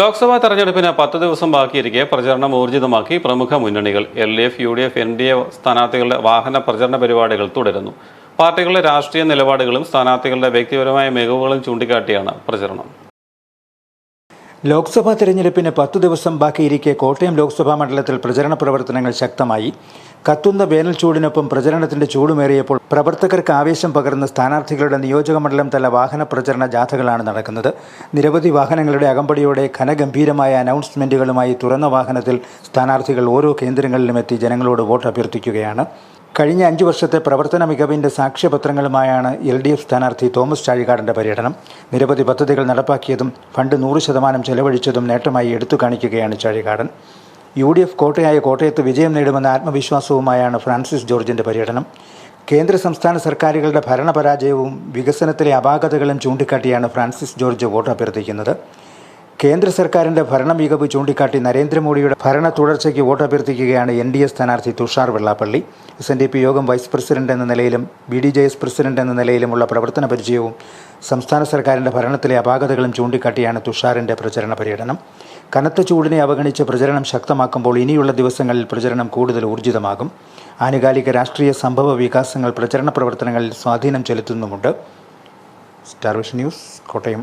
ലോക്സഭാ തെരഞ്ഞെടുപ്പിന് പത്ത് ദിവസം ബാക്കിയിരിക്കെ പ്രചരണം ഊർജിതമാക്കി പ്രമുഖ മുന്നണികൾ L D F U D F N D A സ്ഥാനാർത്ഥികളുടെ വാഹന പ്രചരണ പരിപാടികൾ തുടരുന്നു. പാർട്ടികളുടെ രാഷ്ട്രീയ നിലപാടുകളും സ്ഥാനാർത്ഥികളുടെ വ്യക്തിപരമായ മികവുകളും ചൂണ്ടിക്കാട്ടിയാണ് പ്രചരണം. ലോക്സഭാ തെരഞ്ഞെടുപ്പിന് പത്തു ദിവസം ബാക്കിയിരിക്കെ കോട്ടയം ലോക്സഭാ മണ്ഡലത്തിൽ പ്രചരണ പ്രവർത്തനങ്ങൾ ശക്തമായി. കത്തുന്ന വേനൽ ചൂടിനൊപ്പം പ്രചരണത്തിന്റെ ചൂടുമേറിയപ്പോൾ പ്രവർത്തകർക്ക് ആവേശം പകർന്ന സ്ഥാനാർത്ഥികളുടെ നിയോജക മണ്ഡലം തല വാഹന പ്രചരണ ജാഥകളാണ് നടക്കുന്നത്. നിരവധി വാഹനങ്ങളുടെ അകമ്പടിയോടെ ഘനഗംഭീരമായ അനൗൺസ്മെന്റുകളുമായി തുറന്ന വാഹനത്തിൽ സ്ഥാനാർത്ഥികൾ ഓരോ കേന്ദ്രങ്ങളിലും എത്തി ജനങ്ങളോട് വോട്ട് അഭ്യർത്ഥിക്കുകയാണ് കഴിഞ്ഞ അഞ്ചു വർഷത്തെ പ്രവർത്തന മികവിന്റെ സാക്ഷ്യപത്രങ്ങളുമായാണ് എൽ ഡി എഫ് സ്ഥാനാർത്ഥി തോമസ് ചാഴികാടന്റെ പര്യടനം. നിരവധി പദ്ധതികൾ നടപ്പാക്കിയതും ഫണ്ട് നൂറ് ശതമാനം ചെലവഴിച്ചതും നേട്ടമായി എടുത്തു കാണിക്കുകയാണ് ചാഴികാടൻ. യു ഡി എഫ് കോട്ടയായ കോട്ടയത്ത് വിജയം നേടുമെന്ന ആത്മവിശ്വാസവുമായാണ് ഫ്രാൻസിസ് ജോർജിന്റെ പര്യടനം. കേന്ദ്ര സംസ്ഥാന സർക്കാരുകളുടെ ഭരണപരാജയവും വികസനത്തിലെ അപാകതകളും ചൂണ്ടിക്കാട്ടിയാണ് ഫ്രാൻസിസ് ജോർജ് വോട്ട് അഭ്യർത്ഥിക്കുന്നത് കേന്ദ്ര സർക്കാരിന്റെ ഭരണ മികവ് ചൂണ്ടിക്കാട്ടി നരേന്ദ്രമോദിയുടെ ഭരണ തുടർച്ചയ്ക്ക് വോട്ട് അഭ്യർത്ഥിക്കുകയാണ് എൻ ഡി എ സ്ഥാനാർത്ഥി Thushar Vellappally. S N D P യോഗം വൈസ് പ്രസിഡന്റ് എന്ന നിലയിലും B D J S president എന്ന നിലയിലുമുള്ള പ്രവർത്തന പരിചയവും സംസ്ഥാന സർക്കാരിന്റെ ഭരണത്തിലെ അപാകതകളും ചൂണ്ടിക്കാട്ടിയാണ് തുഷാറിന്റെ പ്രചരണ പര്യടനം. കനത്ത ചൂടിനെ അവഗണിച്ച് പ്രചരണം ശക്തമാക്കുമ്പോൾ ഇനിയുള്ള ദിവസങ്ങളിൽ പ്രചരണം കൂടുതൽ ഊർജിതമാകും. ആനുകാലിക രാഷ്ട്രീയ സംഭവ വികാസങ്ങൾ പ്രചരണ പ്രവർത്തനങ്ങളിൽ സ്വാധീനം ചെലുത്തുന്നുമുണ്ട്. Star vision news Kottayam.